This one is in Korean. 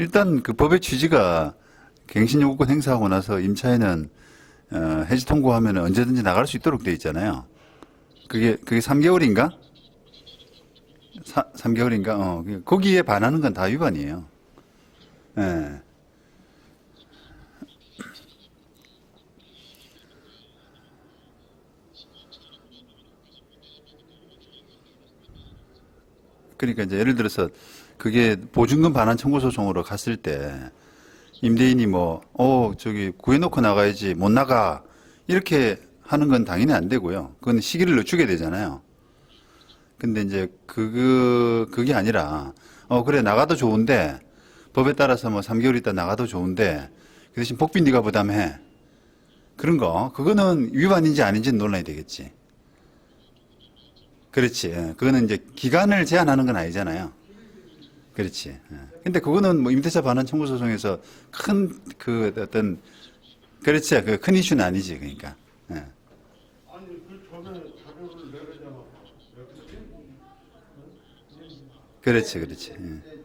일단 그 법의 취지가 갱신 요구권 행사하고 나서 임차인은 어, 해지 통고하면 언제든지 나갈 수 있도록 돼 있잖아요. 그게 그게 3개월인가? 사, 3개월인가? 어, 그- 거기에 반하는 건 다 위반이에요. 예. 그러니까 이제 예를 들어서 그게 보증금 반환 청구 소송으로 갔을 때 임대인이 뭐, 어, 저기 구해놓고 나가야지 못 나가 이렇게 하는 건 당연히 안 되고요. 그건 시기를 늦추게 되잖아요. 근데 이제 그거 그게 아니라 어 그래 나가도 좋은데 법에 따라서 뭐 3개월 있다 나가도 좋은데 그 대신 복비 네가 부담해. 그런 거 그거는 위반인지 아닌지는 논란이 되겠지. 그렇지. 예. 그거는 이제 기간을 제한하는 건 아니잖아요. 그렇지. 예. 근데 그거는 뭐 임대차 반환 청구 소송에서 큰 그 어떤 그렇지. 그 큰 이슈는 아니지. 그러니까. 예. 아니 그 전에 자료를 내려잖아. 그렇지. 그렇지. 예.